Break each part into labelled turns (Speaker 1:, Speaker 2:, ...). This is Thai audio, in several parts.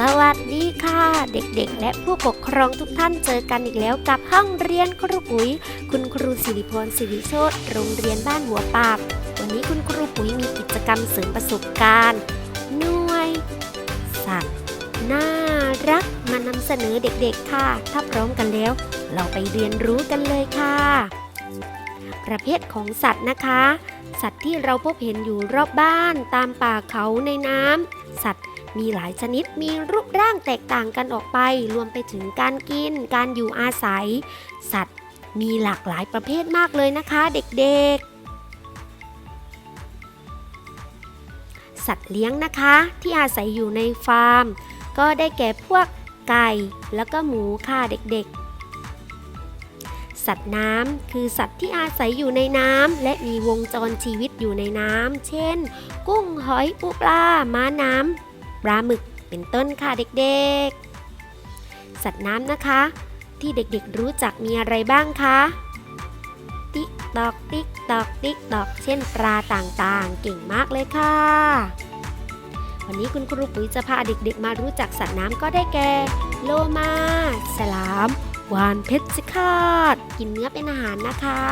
Speaker 1: สวัสดีค่ะ เด็กๆ และผู้ปกครองทุกท่านเจอกันอีกแล้วกับห้องเรียนครูปุ๋ย คุณครูสิริพรสิริโชตโรงเรียนบ้านหัวปาบวันนี้คุณครูปุ๋ยมีกิจกรรมเสริมประสบการณ์หน่วย สัตว์น่ารักมานำเสนอเด็กๆค่ะ ถ้าพร้อมกันแล้ว เราไปเรียนรู้กันเลยค่ะ ประเภทของสัตว์นะคะ สัตว์ที่เราพบเห็นอยู่รอบบ้านตามป่าเขาในน้ำสัตว์ มีหลายชนิดมีรูปร่างแตกต่างกันออกไป รวมไปถึงการกิน การอยู่อาศัย สัตว์มีหลากหลายประเภทมากเลยนะคะเด็กๆ สัตว์เลี้ยงนะคะที่อาศัยอยู่ในฟาร์ม ก็ได้แก่พวกไก่แล้วก็หมูค่ะเด็กๆ สัตว์น้ำคือสัตว์ที่อาศัยอยู่ในน้ำและมีวงจรชีวิตอยู่ในน้ำเช่น กุ้งหอยปูปลาม้าน้ำ ปลาหมึกเป็นต้นค่ะเด็กๆ สัตว์น้ำนะคะ ที่เด็กๆรู้จักมีอะไรบ้างคะ ติ๊กตอกติ๊กตอกติ๊กตอกเช่นปลาต่างๆ เก่งมากเลยค่ะ วันนี้คุณครูปุ๋ยจะพาเด็กๆ มารู้จักสัตว์น้ำก็ได้แก่ โลมาสลามวานเพชรฆาตกินเนื้อเป็นอาหารนะคะ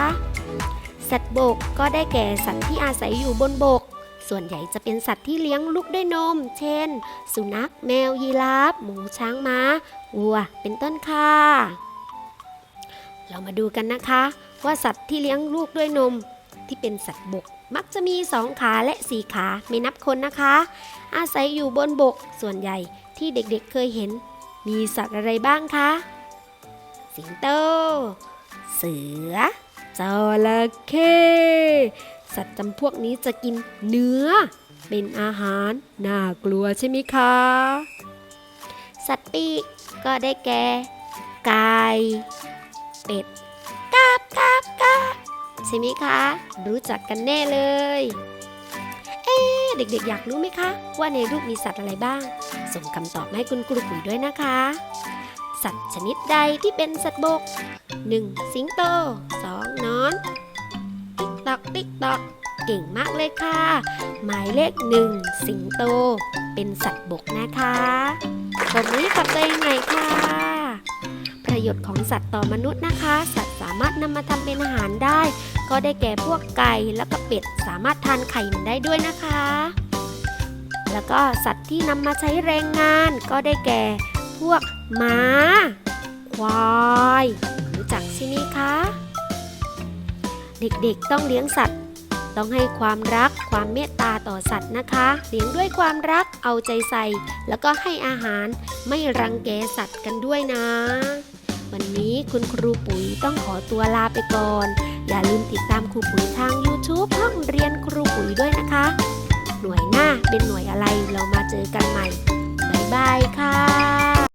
Speaker 1: สัตว์บกก็ได้แก่สัตว์ที่อาศัยอยู่บนบก ส่วนใหญ่จะเป็นสัตว์ที่เลี้ยงลูกด้วยนม เช่น สุนัข แมว ยีราฟ หมู ช้างม้า วัว เป็นต้นค่ะ เรามาดูกันนะคะ ว่าสัตว์ที่เลี้ยงลูกด้วยนม ที่เป็นสัตว์บก มักจะมีสองขาและสี่ขาไม่นับคนนะคะ อาศัยอยู่บนบก ส่วนใหญ่ที่เด็กๆเคยเห็น มีสัตว์อะไรบ้างคะ สิงโต เสือจระเข้ สัตว์จำพวกนี้จะกินเนื้อ เป็นอาหาร น่ากลัวใช่ไหมคะ สัตว์ปีกก็ได้แก่ไก่เป็ดกาบกาบกาบใช่ไหมคะ รู้จักกันแน่เลย เอ๊เด็กๆ อยากรู้ไหมคะ ว่าในรูปมีสัตว์อะไรบ้าง ส่งคำตอบมาให้คุณครูปุ๋ยด้วยนะคะ สัตว์ชนิดใดที่เป็นสัตว์บก 1. สิงโต 2. ติ๊กตอกติ๊กตอกเก่งมากเลยค่ะ หมายเลขหนึ่งสิงโต เป็นสัตว์บกนะคะผมนี้กับตัวเองหน่ค่ะ ประโยชน์ของสัตว์ต่อมนุษย์นะคะ สัตว์สามารถนำมาทำเป็นอาหารได้ ก็ได้แก่พวกไก่แล้วก็เป็ดสามารถทานไข่มันได้ด้วยนะคะ แล้วก็สัตว์ที่นำมาใช้แรงงาน ก็ได้แก่พวกม้า ควาย รู้จักใช่ไหมคะ เด็กๆต้องเลี้ยงสัตว์ ต้องให้ความรักความเมตตาต่อสัตว์นะคะ เลี้ยงด้วยความรักเอาใจใส่ แล้วก็ให้อาหารไม่รังแกสัตว์กันด้วยนะ วันนี้คุณครูปุ๋ยต้องขอตัวลาไปก่อน อย่าลืมติดตามครูปุ๋ยทาง YouTube ห้องเรียนครูปุ๋ยด้วยนะคะ หน่วยหน้าเป็นหน่วยอะไรเรามาเจอกันใหม่ บ๊ายบายค่ะ